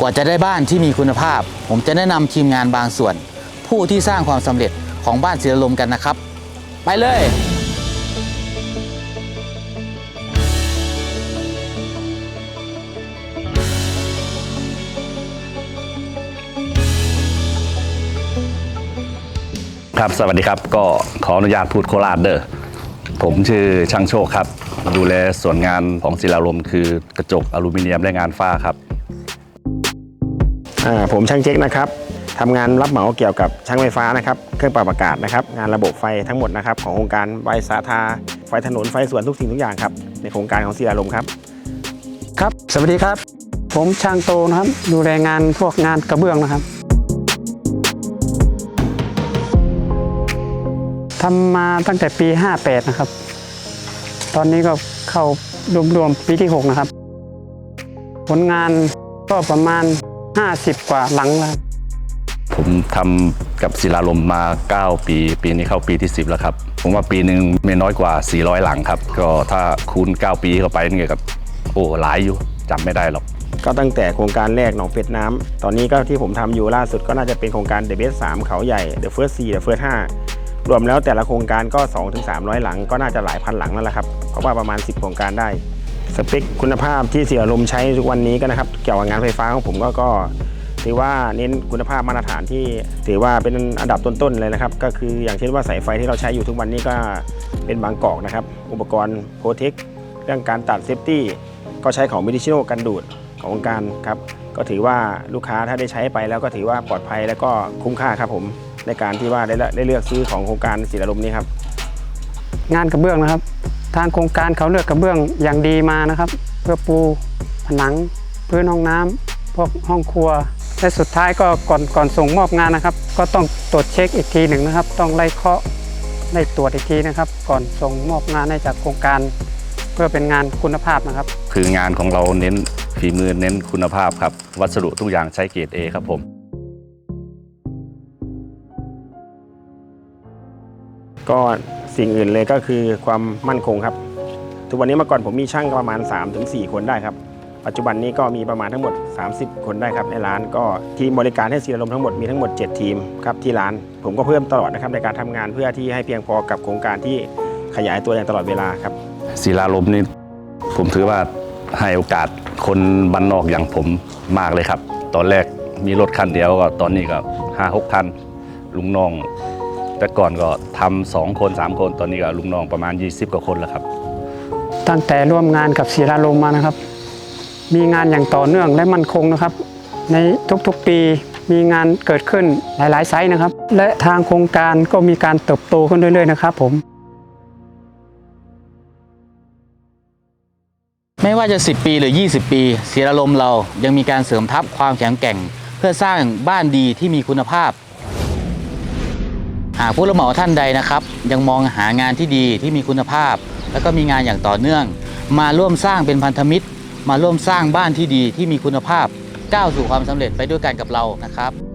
กว่าจะได้บ้านที่มีคุณภาพ ผมจะแนะนำทีมงานบางส่วน ผู้ที่สร้างความสำเร็จของบ้านศิลลมกันนะครับ ไปเลย ครับสวัสดีครับก็ขออนุญาตพูดโคราชเด้อผมชื่อช่างโชคครับ ดูแลส่วนงานของศิลาลมคือกระจกอลูมิเนียมและงานฝ้าครับ ผมช่างเจ๊กนะครับทำงานรับเหมาเกี่ยวกับช่างไฟฟ้านะครับ เครื่องปรับอากาศนะครับ งานระบบไฟทั้งหมดนะครับ ของโครงการไฟสาธาไฟถนนไฟสวนทุกสิ่งทุกอย่างครับ ในโครงการของเสียลมครับ ครับ สวัสดีครับ ผมช่างโตนะครับ ดูแลงานพวกงานกระเบื้องนะครับทำมาตั้งแต่ปี 58 นะครับ ตอนนี้ก็เข้ารวมๆปีที่ 6 นะครับ ผลงานก็ประมาณ 50 กว่าหลังแล้วครับผมทำกับศิลาลมมา 9 ปี ปีนี้เข้าปีที่ 10 แล้วครับ ผมว่าปีหนึ่งไม่น้อยกว่า 400 หลังครับ ก็ถ้าคูณ 9 ปีเข้าไปนี่ก็โอ้หลายอยู่จำไม่ได้หรอกก็ตั้งแต่โครงการแรกหนองเป็ดน้ำตอนนี้ก็ที่ผมทำอยู่ล่าสุดก็น่าจะเป็นโครงการเดอะเบสสามเขาใหญ่เดอะเฟิร์สซีเดอะเฟิร์สห้ารวมแล้วแต่ละโครงการก็ 2-3ถึง300 หลังก็น่าจะหลายพันหลังแล้วล่ะครับ เพราะว่าประมาณ 10 โครงการได้ สเปคคุณภาพที่เสียลมใช้ทุกวันนี้ก็นะครับ เกี่ยวกับงานไฟฟ้าของผมก็ก็ถือว่าเน้นคุณภาพมาตรฐานที่ถือว่าเป็นอันดับต้นๆเลยนะครับ ก็คืออย่างเช่นว่าสายไฟที่เราใช้อยู่ทุกวันนี้ก็เป็นบางกอกนะครับ อุปกรณ์โปรเทคเรื่องการตัดเซฟตี้ก็ใช้ของมิดิชิโนกันดูดขององค์การครับก็ถือว่าลูกค้าถ้าได้ใช้ไปแล้วก็ถือว่าปลอดภัยแล้วก็คุ้มค่าครับผมในการที่ว่าได้ได้เลือกซื้อของโครงการสีลมนี้ครับงานกระเบื้องนะครับ ทางโครงการเขาเลือกกระเบื้องอย่างดีมานะครับ เพื่อปูผนังพื้นห้องน้ำพวกห้องครัว และสุดท้ายก็ก่อนก่อนส่งมอบงานนะครับ ก็ต้องตรวจเช็คอีกทีหนึ่งนะครับ ต้องไล่เคาะไล่ตรวจอีกทีนะครับ ก่อนส่งมอบงานให้จากโครงการ เพื่อเป็นงานคุณภาพนะครับ คืองานของเราเน้นฝีมือเน้นคุณภาพครับ วัสดุทุกอย่างใช้เกรด A ครับผมก็ สิ่งอื่นเลยก็คือความมั่นคงครับ ทุกวันนี้เมื่อก่อนผมมีช่างประมาณ 3-4 คนได้ครับ ปัจจุบันนี้ก็มีประมาณทั้งหมด 30 คนได้ครับในร้านก็ทีมบริการให้สีลมทั้งหมดมีทั้งหมด 7 ทีมครับที่ร้าน ผมก็เพิ่มตลอดนะครับในการทำงานเพื่อที่ให้เพียงพอกับโครงการที่ขยายตัวอย่างตลอดเวลาครับศิลาลมนี่ผมถือว่าให้โอกาสคนบ้านนอกอย่างผมมากเลยครับ ตอนแรกมีรถคันเดียวก็ตอนนี้ก็ห้าหกคันลุงน้อง แต่ก่อนก็ทำสองคนสามคนตอนนี้ก็ลุงน้องประมาณ 20 กว่าคนแล้วครับ ตั้งแต่ร่วมงานกับศิลาลมมานะครับ มีงานอย่างต่อเนื่องและมั่นคงนะครับ ในทุกๆปีมีงานเกิดขึ้นหลายๆไซต์นะครับ และทางโครงการก็มีการเติบโตขึ้นเรื่อยๆนะครับผมไม่ว่าจะ 10 ปีหรือ 20 ปีเสียอารมณ์เรายังมีการเสริมทัพความแข็งแกร่ง เพื่อสร้างบ้านดีที่มีคุณภาพ หากผู้รับเหมาท่านใดนะครับ ยังมองหางานที่ดีที่มีคุณภาพ แล้วก็มีงานอย่างต่อเนื่อง มาร่วมสร้างเป็นพันธมิตร มาร่วมสร้างบ้านที่ดีที่มีคุณภาพก้าวสู่ความสำเร็จไปด้วยกันกับเรานะครับ